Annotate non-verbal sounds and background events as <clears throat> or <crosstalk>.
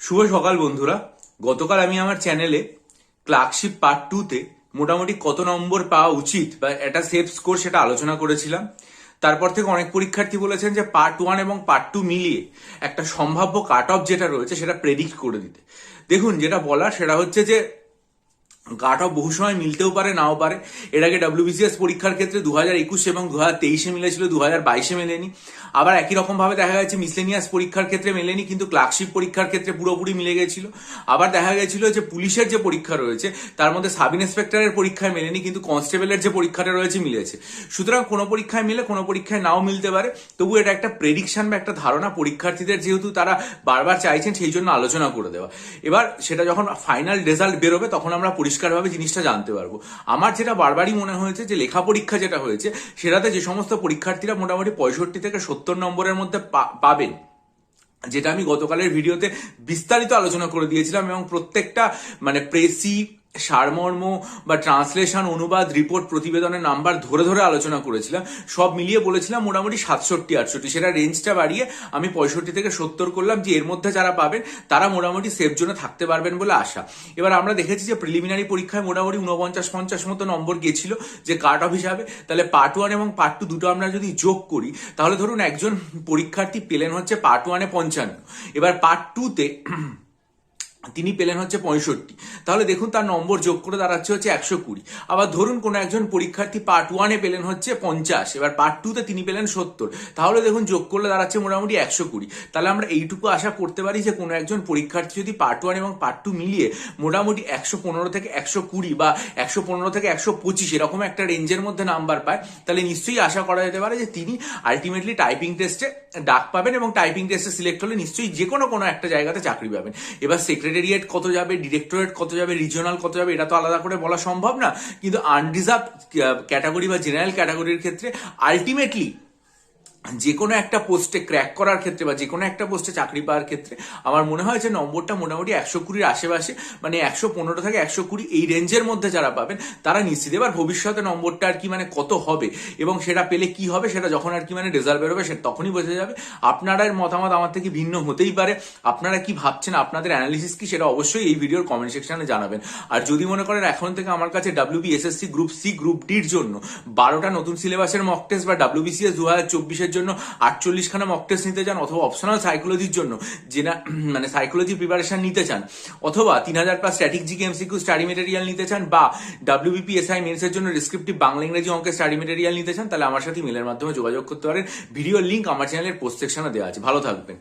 শুভ সকাল বন্ধুরা। গতকাল আমি আমার চ্যানেলে ক্লার্কশিপ পার্ট টুতে মোটামুটি কত নম্বর পাওয়া উচিত বা এটা সেফ স্কোর সেটা আলোচনা করেছিলাম। তারপর থেকে অনেক পরীক্ষার্থী বলেছেন যে পার্ট ওয়ান এবং পার্ট টু মিলিয়ে একটা সম্ভাব্য কাট অফ যেটা রয়েছে সেটা প্রেডিক্ট করে দিতে। দেখুন, যেটা বলার সেটা হচ্ছে যে কাট অফ বহু সময় মিলতেও পারে, নাও পারে। আগে ডাব্লিউবিসিএস পরীক্ষার ক্ষেত্রে দু হাজার একুশ এবং দু হাজার তেইশে মিলেছিল, দু হাজার বাইশে মেলেনি। আবার একই রকম ভাবে দেখা গেছে মিসলেনিয়াস পরীক্ষার ক্ষেত্রে মেলেনি, কিন্তু ক্লার্কশিপ পরীক্ষার ক্ষেত্রে পুরোপুরি মিলে গেছিল। আবার দেখা গেছিল যে পুলিশের যে পরীক্ষা রয়েছে, তার মধ্যে সাব ইন্সপেক্টরের পরীক্ষায় মেলেনি, কিন্তু কনস্টেবলের যে পরীক্ষাটা রয়েছে মিলেছে। সুতরাং কোনো পরীক্ষায় মিলে, কোনো পরীক্ষায় নাও মিলতে পারে। তবু এটা একটা প্রেডিকশন বা একটা ধারণা পরীক্ষার্থীদের যেহেতু তারা বারবার চাইছেন, সেই জন্য আলোচনা করে দেওয়া। এবার সেটা যখন ফাইনাল রেজাল্ট বেরোবে, তখন আমরা পরিষ্কারভাবে জিনিসটা জানতে পারব। আমার যেটা বারবারই মনে হয়েছে যে লেখা পরীক্ষা যেটা হয়েছে, সেটাতে যে সমস্ত পরীক্ষার্থীরা মোটামুটি পঁয়ষট্টি থেকে সত্তর নম্বরের মধ্যে পাবেন, যেটা আমি গতকালের ভিডিওতে বিস্তারিত আলোচনা করে দিয়েছিলাম এবং প্রত্যেকটা মানে প্রেসি সারমর্ম বা ট্রান্সলেশন অনুবাদ, রিপোর্ট, প্রতিবেদনের নাম্বার ধরে ধরে আলোচনা করেছিলাম। সব মিলিয়ে বলেছিলাম মোটামুটি সাতষট্টি, আটষট্টি। সেটা রেঞ্জটা বাড়িয়ে আমি পঁয়ষট্টি থেকে সত্তর করলাম। যে এর মধ্যে যারা পাবেন, তারা মোটামুটি সেফ জোনে থাকতে পারবেন বলে আশা। এবার আমরা দেখেছি যে প্রিলিমিনারি পরীক্ষায় মোটামুটি উনপঞ্চাশ পঞ্চাশ মতো নম্বর গেছিল যে কাট অফ হিসাবে। তাহলে পার্ট ওয়ান এবং পার্ট টু দুটো আমরা যদি যোগ করি, তাহলে ধরুন একজন পরীক্ষার্থী পেলেন হচ্ছে পার্ট ওয়ানে পঞ্চান্ন। এবার পার্ট টুতে তিনি পেলেন হচ্ছে পঁয়ষট্টি। তাহলে দেখুন, তার নম্বর যোগ করে দাঁড়াচ্ছে হচ্ছে একশো কুড়ি। আবার ধরুন, কোনো একজন পরীক্ষার্থী পার্ট ওয়ানে পেলেন হচ্ছে পঞ্চাশ, এবার পার্ট টুতে তিনি পেলেন সত্তর। তাহলে দেখুন, যোগ করলে দাঁড়াচ্ছে মোটামুটি একশো কুড়ি। তাহলে আমরা এইটুকু আশা করতে পারি যে, কোনো একজন পরীক্ষার্থী যদি পার্ট ওয়ান এবং পার্ট টু মিলিয়ে মোটামুটি একশো পনেরো থেকে একশো কুড়ি বা একশো পনেরো থেকে একশো পঁচিশ এরকম একটা রেঞ্জের মধ্যে নাম্বার পায়, তাহলে নিশ্চয়ই আশা করা যেতে পারে যে, তিনি আলটিমেটলি টাইপিং টেস্টে ডাক পাবেন এবং টাইপিং টেস্টে সিলেক্ট হলে নিশ্চয়ই যে কোনো কোনো একটা জায়গাতে চাকরি পাবেন। এবার সেক্রেটারিয়েট কত যাবে ডিরেক্টরেট কত যাবে রিজিওনাল কত যাবে, এটা তো আলাদা করে বলা সম্ভব না। কিন্তু আনডিজার্ভ ক্যাটাগরি বা জেনারেল ক্যাটাগরির ক্ষেত্রে আলটিমেটলি যে কোনো একটা পোস্টে ক্র্যাক করার ক্ষেত্রে বা যে কোনো একটা পোস্টে চাকরি পাওয়ার ক্ষেত্রে আমার মনে হয় যে নম্বরটা মোটামুটি একশো কুড়ির আশেপাশে মানে একশো পনেরো থেকে একশো কুড়ি এই রেঞ্জের মধ্যে যারা পাবেন, তারা নিশ্চিত এবার ভবিষ্যতে নম্বরটা আর কি মানে কত হবে এবং সেটা পেলে কি হবে, সেটা যখন আর কি মানে রেজাল্ট বেরোবে সে তখনই বোঝা যাবে। আপনারা এর মতামত আমার থেকে ভিন্ন হতেই পারে। আপনারা কি ভাবছেন, আপনাদের অ্যানালিসিস কি, সেটা অবশ্যই এই ভিডিওর কমেন্ট সেকশনে জানাবেন। আর যদি মনে করেন এখন থেকে আমার কাছে WB SSC group C group ডির জন্য বারোটা নতুন সিলেবাসের মক টেস্ট বা ডাব্লিউবিসিএস দু হাজার চব্বিশের জন্য আটচল্লিশ খানা মক টেস্ট নিতে চান অথবা অপশনাল সাইকোলজির জন্য যে না <clears throat> মানে সাইকোলজি প্রিপারেশন নিতে চান, অথবা তিন হাজার plus static GK MCQ study material নিতে চান, বা ডাব্লিউবিপি এসআই মেন্সের জন্য ডিসক্রিপটিভ বাংলা ইংরেজি অঙ্কের স্টাডি মেটেরিয়াল নিতে চান, তাহলে আমার সাথে মেলের মাধ্যমে যোগাযোগ করতে পারেন। ভিডিওর লিঙ্ক আমার চ্যানেলের পোস্ট সেকশনে দেওয়া আছে। ভালো থাকবেন।